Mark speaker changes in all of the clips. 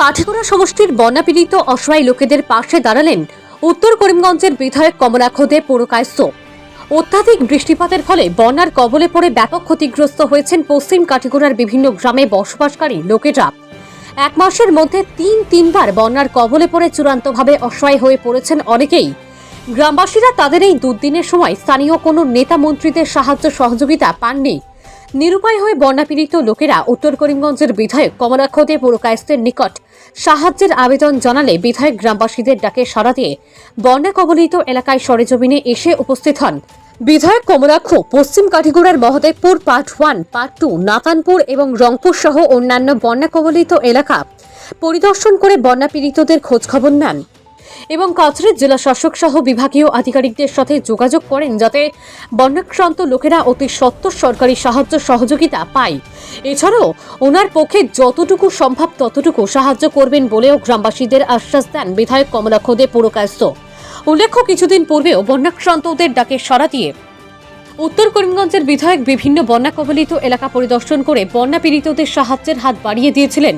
Speaker 1: কাঠিগড়া সমষ্টির বন্যাপীড়িত অসহায় লোকেদের পাশে দাঁড়ালেন উত্তর করিমগঞ্জের বিধায়ক কমলাক্ষ দে অত্যাধিক বৃষ্টিপাতের ফলে বন্যার কবলে পড়ে ব্যাপক ক্ষতিগ্রস্ত হয়েছেন পশ্চিম কাঠিগড়ার বিভিন্ন গ্রামে বসবাসকারী লোকেরা। এক মাসের মধ্যে তিন তিনবার বন্যার কবলে পড়ে চূড়ান্তভাবে অসহায় হয়ে পড়েছেন অনেকেই। গ্রামবাসীরা তাদের এই দুর্দিনের সময় স্থানীয় কোনো নেতা মন্ত্রীদের সাহায্য সহযোগিতা পাননি। নিরুপায় হয়ে বন্যাপীড়িত লোকেরা উত্তর করিমগঞ্জের বিধায়ক কমলাক্ষ দে পুরকায়স্থের নিকট সাহায্যের আবেদন জানালে বিধায়ক গ্রামবাসীদের ডাকে সাড়া দিয়ে বন্যা কবলিত এলাকায় সরেজমিনে এসে উপস্থিত হন। বিধায়ক কমলাক্ষ পশ্চিম কাঠিগড়ার Mahadevpur part one, part two, Natanpur এবং রংপুর সহ অন্যান্য বন্যা কবলিত এলাকা পরিদর্শন করে বন্যা পীড়িতদের খোঁজখবর নেন। এবং কাছড়ের জেলা শাসক সহ বিভাগীয় আধিকারিকদের সাথে যোগাযোগ করেন যাতে বন্যাক্রান্ত লোকেরা অতি সত্বর সরকারি সাহায্য সহযোগিতা পায়। এছাড়াও ওনার পক্ষে যতটুকু সম্ভব ততটুকু সাহায্য করবেন বলেও গ্রামবাসীদের আশ্বাস দেন বিধায়ক কমলা খোদে পুরকায়স্থ। উল্লেখ্য, কিছুদিন পূর্বেও বন্যাক্রান্তদের ডাকে সাড়া দিয়ে উত্তর করিমগঞ্জের বিধায়ক বিভিন্ন বন্যা কবলিত এলাকা পরিদর্শন করে বন্যা পীড়িতদের সাহায্যের হাত বাড়িয়ে দিয়েছিলেন।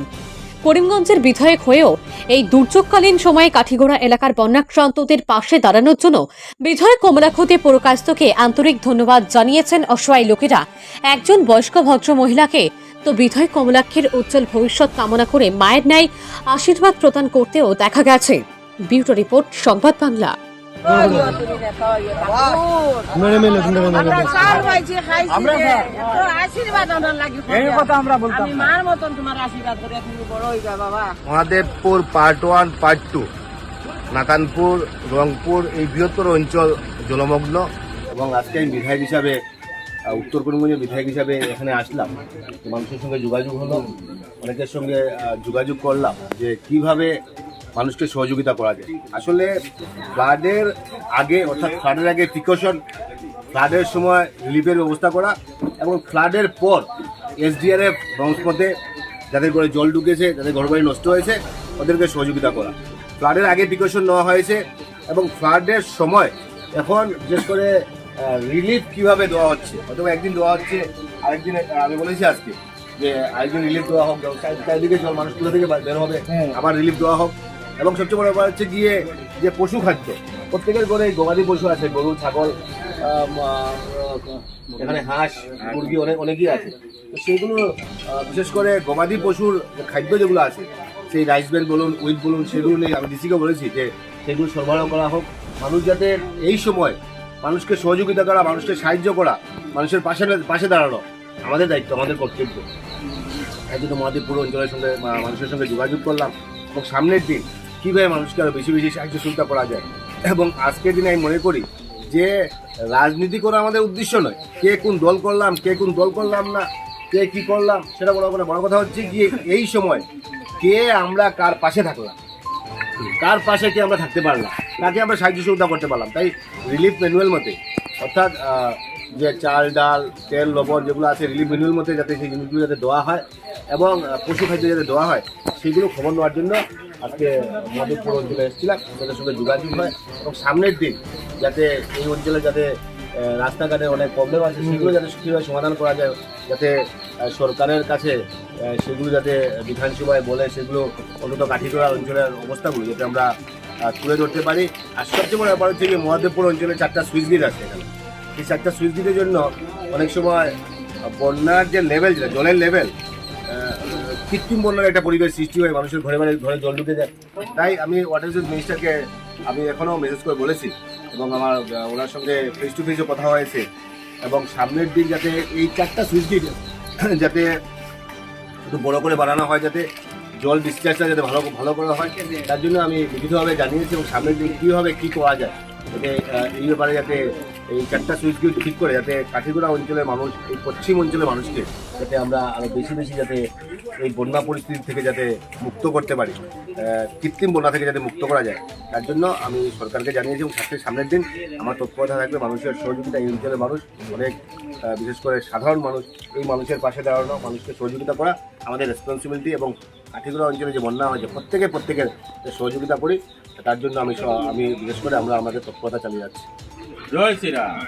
Speaker 1: করিমগঞ্জের বিধায়ক হয়েও এই দুর্যোগকালীন সময়ে কাঠিগোড়া এলাকার বন্যাক্রান্তদের পাশে দাঁড়ানোর জন্য বিধায়ক কমলাক্ষতে পুরকাস্তকে আন্তরিক ধন্যবাদ জানিয়েছেন অসহায় লোকেরা। একজন বয়স্ক ভদ্র মহিলাকে তো বিধায়ক কমলাক্ষের উজ্জ্বল ভবিষ্যৎ কামনা করে মায়ের ন্যায় আশীর্বাদ প্রদান করতেও দেখা গেছে। Bureau report, Sangbad Bangla.
Speaker 2: Mahadevpur part one part two Natanpur Rangpur, এই বৃহত্তর অঞ্চল জলমগ্ন। এবং আজকে আমি বিধায়ক হিসাবে উত্তর করিমগঞ্জের বিধায়ক হিসাবে এখানে আসলাম। মানুষের সঙ্গে যোগাযোগ হলো, অনেকের সঙ্গে যোগাযোগ করলাম যে কীভাবে মানুষকে সহযোগিতা করা যায়। আসলে ফ্লাডের আগে অর্থাৎ ফ্লাডের আগে প্রিকশন ফ্লাডের সময় রিলিফের ব্যবস্থা করা এবং ফ্লাডের পর এসডিআরএফ রংসমতে যাদের ঘরে জল ঢুকেছে যাদের ঘরবাড়ি নষ্ট হয়েছে ওদেরকে সহযোগিতা করা। ফ্লাডের আগে প্রিকশন নেওয়া হয়েছে এবং ফ্লাডের সময় এখন বিশেষ করে রিলিফ কীভাবে দেওয়া হচ্ছে অথবা একদিন দেওয়া হচ্ছে আরেকদিন আমি বলেছি আজকে যে আরেকদিন রিলিফ দেওয়া হোক চার- চারিদিকে জল মানুষ কোথা থেকে বের হবে আবার রিলিফ দেওয়া হোক। এবং সবচেয়ে বড় ব্যাপার হচ্ছে গিয়ে যে পশু খাদ্য, প্রত্যেকের ঘরে গবাদি পশু আছে, গরু, ছাগল এখানে হাঁস, মুরগি অনেক, অনেকই আছে। তো সেইগুলো বিশেষ করে গবাদি পশুর খাদ্য যেগুলো আছে, সেই রাইস ব্যান বলুন উইথ বলুন, সেগুলো নিয়ে আমি ডিসিকে বলেছি যে সেগুলো সরবরাহ করা হোক। মানুষ যাতে এই সময় মানুষকে সহযোগিতা করা, মানুষকে সাহায্য করা, মানুষের পাশে পাশে দাঁড়ানো, আমাদের দায়িত্ব, আমাদের কর্তব্য। তাই জন্য মহাদেবপুর অঞ্চলের সঙ্গে মানুষের সঙ্গে যোগাযোগ করলাম এবং সামনের দিন কীভাবে মানুষকে আরও বেশি বেশি সাহায্য সুবিধা করা যায়? এবং আজকের দিনে আমি মনে করি যে রাজনীতি করা আমাদের উদ্দেশ্য নয়। কে কোন দল করলাম, কে কোন দল করলাম না, কে কি করলাম, সেটা বড় কথা বড় কথা হচ্ছে গিয়ে এই সময় কে আমরা কার পাশে থাকলাম, কার পাশে কে আমরা থাকতে পারলাম, কাকে আমরা সাহায্য সুবিধা করতে পারলাম। তাই রিলিফ ম্যানুয়াল মতে, অর্থাৎ যে চাল, ডাল, তেল, লবণ যেগুলো আছে রিলিফ ম্যানুয়াল মতে যাতে সেই জিনিসগুলো যাতে দেওয়া হয় এবং পশু খাদ্য যাতে দেওয়া হয়, সেগুলো খবর নেওয়ার জন্য আজকে মধুপুর অঞ্চলে এসেছিলাম তাদের সঙ্গে যোগাযোগ হয় এবং সামনের দিন যাতে এই অঞ্চলে যাতে রাস্তাঘাটে অনেক প্রবলেম আছে, সেগুলো যাতে কীভাবে সমাধান করা যায়, যাতে সরকারের কাছে সেগুলো যাতে বিধানসভায় বলে, সেগুলো অন্তত কাঠিগড়া অঞ্চলের অবস্থাগুলো যাতে আমরা তুলে ধরতে পারি। আর সবচেয়ে বড় ব্যাপার হচ্ছে যে মহাদেবপুর অঞ্চলে চারটা সুইচ গেট আছে এখানে। এই চারটা সুইচ গেটের জন্য অনেক সময় বন্যার যে লেভেল যেটা, জলের লেভেল কৃত্রিম বন্যার একটা পরিবেশ সৃষ্টি হয় মানুষের ঘরে ঘরে ঘরে জল ঢুকে যায়। তাই আমি ওয়াটার রিসোর্স মিনিস্টারকে আমি এখনও মেসেজ করে বলেছি এবং আমার ওনার সঙ্গে ফেস টু ফেসও কথা হয়েছে এবং সামনের দিন যাতে এই চারটা সুইচ গেট যাতে একটু বড় করে বানানো হয় যাতে জল ডিসচার্জটা যাতে ভালো ভালো করা হয় তার জন্য আমি লিখিতভাবে জানিয়েছি এবং সামনের দিন কীভাবে কী করা যায় যাতে এই ব্যাপারে যাতে এই চারটা সুইচ গেট ঠিক করে যাতে কাঠিগড়া অঞ্চলের মানুষ, এই পশ্চিম অঞ্চলের মানুষকে যাতে আমরা আরও বেশি বেশি যাতে এই বন্যা পরিস্থিতি থেকে যাতে মুক্ত করতে পারি। কৃত্রিম বন্যা থেকে যাতে মুক্ত করা যায়। তার জন্য আমি সরকারকে জানিয়েছি এবং সাথে সামনের দিন আমার তৎপরতা থাকবে মানুষের সহযোগিতা, এই অঞ্চলের মানুষ অনেক বিশেষ করে সাধারণ মানুষ, এই মানুষের পাশে দাঁড়ানো, মানুষকে সহযোগিতা করা আমাদের রেসপন্সিবিলিটি এবং কাঠিগুড়া অঞ্চলে যে বন্যা হয়েছে, প্রত্যেকে প্রত্যেকের সহযোগিতা করি। তার জন্য আমি আমি বিশেষ করে আমরা আমাদের তৎপরতা চালিয়ে যাচ্ছি।
Speaker 3: 罗西达。